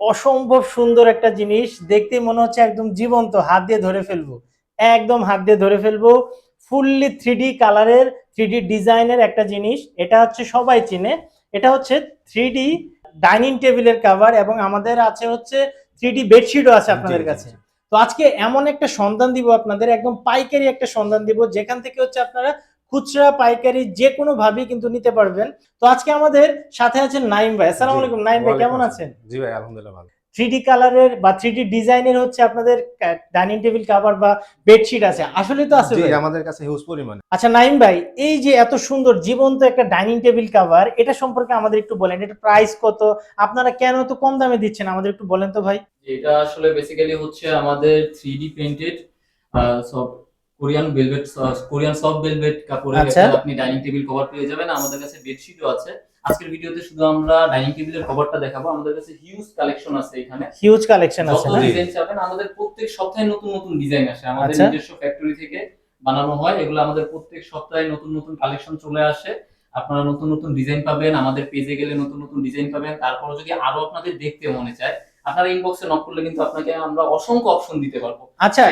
অসম্ভব সুন্দর একটা জিনিস। দেখতে মনে হচ্ছে একদম জীবন্ত হাত দিয়ে ধরে ফেলব। একদম হাত দিয়ে ধরে ফেলব। ফুললি থ্রি কালারের থ্রি ডিজাইনের একটা জিনিস। এটা হচ্ছে সবাই চিনে। এটা হচ্ছে থ্রি ডাইনিং টেবিলের কাভার এবং আমাদের আছে হচ্ছে থ্রি বেডশিটও আছে আপনাদের কাছে। তো আজকে এমন একটা সন্ধান দিব আপনাদের একদম পাইকারি একটা সন্ধান দিব যেখান থেকে হচ্ছে আপনারা খুচরা পাইকারি যে কোনো ভাবেই কিন্তু নিতে পারবেন। তো আজকে আমাদের সাথে আছেন নাইম ভাই। আসসালামু আলাইকুম। নাইম ভাই কেমন আছেন? জি ভাই আলহামদুলিল্লাহ ভালো। থ্রি কালারের বা থ্রি ডিজাইনের হচ্ছে আপনাদের ডাইনিং টেবিল কভার বা বেডশিট আছে। আসলে তো আছে জি ভাই? আমাদের কাছে হিউজ পরিমাণে। আচ্ছা নাইম ভাই এই যে এত সুন্দর জীবন্ত একটা ডাইনিং টেবিল কভার এটা সম্পর্কে আমাদের একটু বলেন। এটা প্রাইস কত? আপনারা কেন এত কম দামে দিচ্ছেন? আমাদের একটু বলেন তো ভাই। এটা আসলে বেসিক্যালি হচ্ছে আমাদের থ্রি ডি প্রিন্টেড সব Korean velvet Korean soft velvet কাপড়ের আচ্ছা। আপনি ডাইনিং টেবিল কভার পেয়ে যাবেন। আমাদের কাছে বেডশিটও আছে। আজকের ভিডিওতে শুধু আমরা ডাইনিং টেবিলের কভারটা দেখাবো। আমাদের কাছে হিউজ কালেকশন আছে এখানে। হিউজ কালেকশন আছে যত ডিজাইন চাবেন আমাদের প্রত্যেক সপ্তাহে নতুন নতুন ডিজাইন আসে। আমাদের আচ্ছা। নিজস্ব ফ্যাক্টরি থেকে বানানো হয়। এগুলো আমাদের প্রত্যেক সপ্তাহে নতুন নতুন কালেকশন চলে আসে। আপনারা নতুন নতুন ডিজাইন পাবেন। আমাদের পেজে গেলে নতুন নতুন ডিজাইন পাবেন। তারপর যদি আরও আপনাদের দেখতে মনে চায় আপনারা ইনবক্সে নক করলে কিন্তু আপনাকে আমরা অসংখ্য অপশন দিতে পারব। আচ্ছা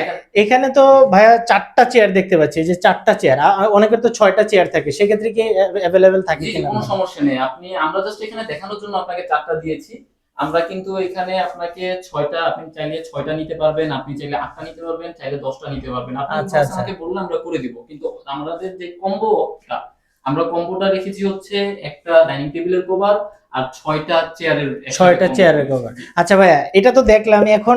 এখানে তো ভাইয়া চারটা চেয়ার দেখতে পাচ্ছি যে চারটা চেয়ার অনেকের তো ছয়টা চেয়ার থাকে সেক্ষেত্রে কি অ্যাভেলেবেল থাকে কোনো? সমস্যা নেই। আপনি আমরা জাস্ট এখানে দেখানোর জন্য আপনাকে চারটা দিয়েছি। আমরা কিন্তু এখানে আপনাকে ছয়টা আপনি চাইলে ছয়টা নিতে পারবেন আপনি চাইলে আটটা নিতে পারবেন চাইলে দশটা নিতে পারবেন। আচ্ছা, আচ্ছা। বললে আমরা করে দিব কিন্তু আমাদের যে কম্বোটা আমরা কম্বোটা রেখেছি হচ্ছে একটা ডাইনিং টেবিলের কভার আর ছয়টা চেয়ারের ছয়টা চেয়ারের কভার আচ্ছা ভাইয়া এটা তো দেখলাম এখন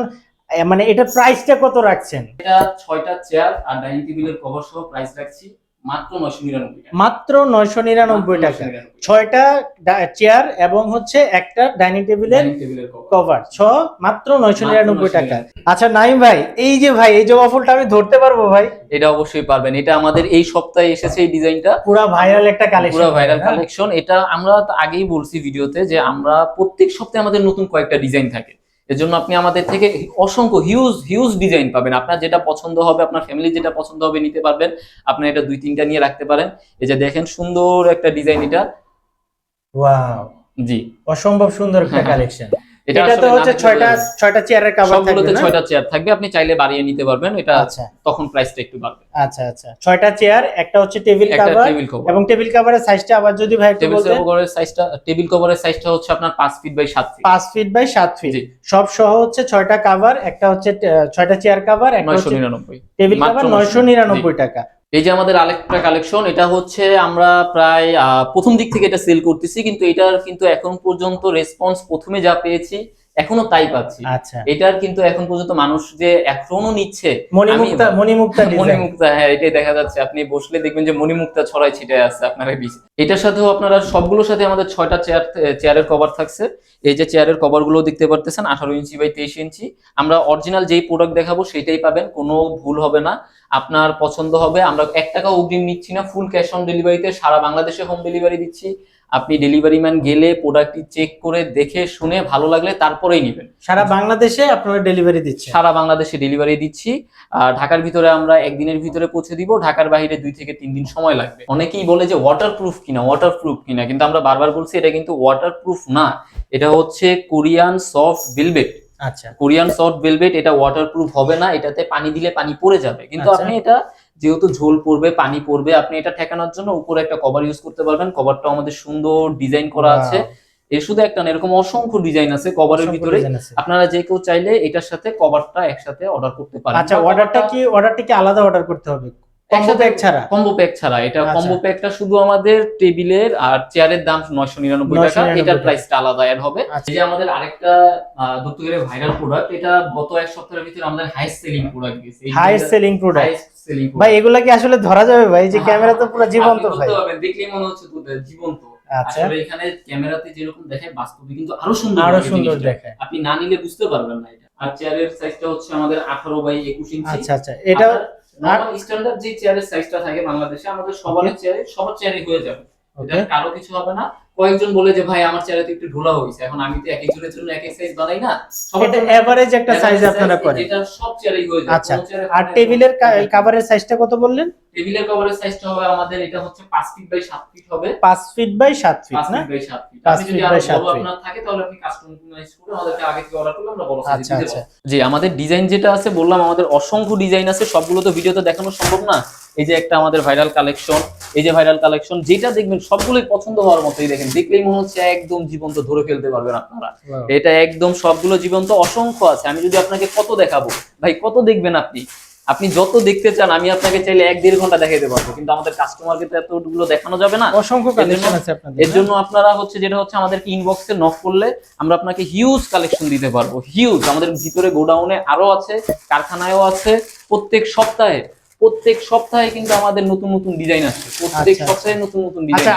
মানে এটা প্রাইসটা কত রাখছেন? এটা ছয়টা চেয়ার আর ডাইনিং টেবিলের কভার সহ প্রাইস রাখছি মাত্র নয়শো নিরানব্বই টাকা। মাত্র নয়শো নিরানব্বই মাত্র টাকা। 999 ছয়টা চেয়ার এবং হচ্ছে একটা ডাইনিং টেবিলের কভার ছ মাত্র নয়শো নিরানব্বই টাকা। আচ্ছা নাইম ভাই এই যে ভাই এই জবা ফুলটা আমি ধরতে পারব ভাই? এটা অবশ্যই পারবেন। এটা আমাদের এই সপ্তাহে এসেছে এই ডিজাইনটা। পুরা ভাইরাল একটা কালেকশন পুরো ভাইরাল কালেকশন এটা আমরা তো আগেই বলছি ভিডিওতে যে আমরা প্রত্যেক সপ্তাহে আমাদের নতুন কয়েকটা ডিজাইন থাকে। এজন্য আপনি আমাদের থেকে অসংখ্য হিউজ হিউজ ডিজাইন পাবেন। আপনার যেটা পছন্দ হবে আপনার ফ্যামিলি যেটা পছন্দ হবে নিতে পারবেন। আপনি এটা দুই তিনটা নিয়ে রাখতে পারেন। এই যে দেখেন সুন্দর একটা ডিজাইন এটা। ওয়াও জি। অসম্ভব সুন্দর একটা। কালেকশন এটা তো হচ্ছে চেয়ারের কভার থাকবে সবগুলোতে না? ছয়টা চেয়ার থাকবে আপনি চাইলে বাড়িয়ে নিতে পারবেন এটা আচ্ছা। তখন প্রাইসটা একটু বাড়বে। আচ্ছা আচ্ছা। চেয়ার একটা হচ্ছে টেবিল কভার এবং টেবিল কভারের সাইজটা আবার যদি ভাই একটু টেবিল কভারের সাইজটা টেবিল কভারের সাইজটা হচ্ছে আপনার feet by feet by feet সব সহ হচ্ছে কভার একটা হচ্ছে চেয়ার কভার একটা নয়শো হচ্ছে নিরানব্বই। টেবিল মাত্র কভার 999 নয়শো নিরানব্বই টাকা। এই যে আমাদের আরেকটা কালেকশন এটা হচ্ছে আমরা প্রায় প্রথম দিক থেকে এটা সেল করতেছি কিন্তু এটার কিন্তু এখন পর্যন্ত রেসপন্স প্রথমে যা পেয়েছি এখনও তাই পাচ্ছি। আচ্ছা। এটার কিন্তু এখন পর্যন্ত মানুষ যে এখনও নিচ্ছে মণিমুক্তা মণিমুক্তা মণিমুক্তা হ্যাঁ এটাই দেখা যাচ্ছে। আপনি বসলে দেখবেন যে মণিমুক্তা ছড়াই ছিটায় আছে আপনার এটার সাথেও আপনারা সবগুলোর সাথে আমাদের ছয়টা চেয়ার চেয়ারের কভার থাকছে। এই যে চেয়ারের কভারগুলো দেখতে পারতেছেন আঠারো ইঞ্চি বাই তেইশ ইঞ্চি। আমরা অরিজিনাল যেই প্রোডাক্ট দেখাবো সেটাই পাবেন কোনো ভুল হবে না। আপনার পছন্দ হবে। আমরা এক টাকা অগ্রিম নিচ্ছি না। ফুল ক্যাশ অন ডেলিভারিতে সারা বাংলাদেশে হোম ডেলিভারি দিচ্ছি। আপনি ডেলিভারি ম্যান গেলে প্রোডাক্টটি চেক করে দেখে শুনে ভালো লাগলে তারপরেই নেবেন। সারা বাংলাদেশে আপনারা ডেলিভারি দিচ্ছি সারা বাংলাদেশে ডেলিভারি দিচ্ছি। আর ঢাকার ভিতরে আমরা একদিনের ভিতরে পৌঁছে দিব। ঢাকার বাইরে দুই থেকে তিন দিন সময় লাগবে। অনেকেই বলে যে ওয়াটার প্রুফ কিনা ওয়াটার প্রুফ কিনা কিন্তু আমরা বারবার বলছি এটা কিন্তু ওয়াটার প্রুফ না। এটা হচ্ছে কোরিয়ান সফট ভেলভেট আচ্ছা। কোরিয়ান সফট ভেলভেট এটা ওয়াটারপ্রুফ হবে না এটাতে পানি দিলে পানি পড়ে যাবে। কিন্তু আচ্ছা। আপনি এটা যেহেতু ঝোল পড়বে পানি পড়বে আপনি এটা ঠেকানোর জন্য উপরে একটা কভার ইউজ করতে পারবেন। কভারটা আমাদের সুন্দর ডিজাইন করা আছে। এর শুধু একটা না এরকম অসংখ্য ডিজাইন আছে কভারের ভিতরে। আপনারা যে কেউ চাইলে এটার সাথে কভারটা একসাথে অর্ডার করতে পারেন। আচ্ছা অর্ডারটা কি অর্ডারটা কি আলাদা অর্ডার করতে হবে? কম্বো প্যাক ছাড়া? কম্বো প্যাক ছাড়া। এটা আচ্ছা। কম্বো প্যাকটা শুধু আমাদের টেবিলের আর চেয়ারের দাম নয়শো নিরানব্বই টাকা। 999 এটার প্রাইসটা আলাদা অ্যাড হবে। আচ্ছা। যে আমাদের আরেকটা দত্তগের ভাইরাল প্রোডাক্ট এটা গত এক সপ্তাহের ভিতরে আমাদের হাইস্ট সেলিং প্রোডাক্ট গেছে হাইস্ট সেলিং প্রোডাক্ট ভাই এগুলা কি আসলে ধরা যাবে ভাই? যে ক্যামেরা তো পুরো জীবন্ত ভাই। দেখলেই মনে হচ্ছে জীবন্ত। আচ্ছা। আসলে এখানে ক্যামেরাতে যেরকম দেখায় বাস্তবে কিন্তু আরও সুন্দর আরও সুন্দর দেখায় আপনি না নিলে বুঝতে পারবেন না এটা। আর চেয়ারের সাইজটা হচ্ছে আমাদের আঠারো বাই একুশ ইঞ্চি আচ্ছা আচ্ছা। এটা নরমাল স্ট্যান্ডার্ড যে চেয়ারের সাইজটা থাকে বাংলাদেশে আমাদের সবার চেয়ারে সবার চেয়ারে হয়ে যাবে। এটা কারও কিছু হবে না। কয়েকজন বলে যে ভাই আমার চেহারা তো একটু ঢোলা হয়েছে এখন আমি তো এক একজনের জন্য এক এক সাইজ বানাই না। এটা এভারেজ একটা সাইজ আপনারা করেন। যেটা সব চেয়ারেই হয়ে যায়। আচ্ছা, আর টেবিলের কাভারের সাইজটা কত বললেন? টেবিলের কভারের সাইজটা হবে আমাদের এটা হচ্ছে 5 ফিট বাই 7 ফিট হবে। পাঁচ ফিট বাই সাত ফিট না? 5 ফিট বাই 7 ফিট আপনি যদি আরও বড় আপনার থাকে তাহলে আপনি কাস্টমাইজ করে আমাদেরকে আগে থেকে অর্ডার করলে আমরা বড় সাইজ আচ্ছা, দিতে আচ্ছা। জি আমাদের ডিজাইন যেটা আছে বললাম আমাদের অসংখ্য ডিজাইন আছে সবগুলো তো ভিডিওতে দেখানো সম্ভব না। এই যে একটা আমাদের ভাইরাল কালেকশন এই যে ভাইরাল কালেকশন যেটা দেখবেন সবগুলোই পছন্দ হওয়ার মতোই দেখেন। দেখলেই মনে হচ্ছে একদম জীবন্ত ধরে ফেলতে পারবেন আপনারা। এটা একদম সবগুলো জীবন্ত অসংখ্য আছে। আমি যদি আপনাকে কত দেখাবো? ভাই কত দেখবেন আপনি? আপনি যত দেখতে চান আমি আপনাকে চাইলে এক দেড় ঘণ্টা দেখাইতে পারব। কিন্তু আমাদের কাস্টমারকে তো এতগুলো দেখানো যাবে না। অসংখ্য এর জন্য- কালেকশন আছে আপনাদের এর জন্য আপনারা হচ্ছে যেটা হচ্ছে আমাদেরকে ইনবক্সে নক করলে আমরা আপনাকে হিউজ কালেকশন দিতে পারব। হিউজ আমাদের ভিতরে গোডাউনে আরও আছে কারখানায়ও আছে। প্রত্যেক সপ্তাহে প্রত্যেক সপ্তাহে কিন্তু আমাদের নতুন নতুন ডিজাইন আসছে। প্রত্যেক আচ্ছা, সপ্তাহে নতুন নতুন ডিজাইন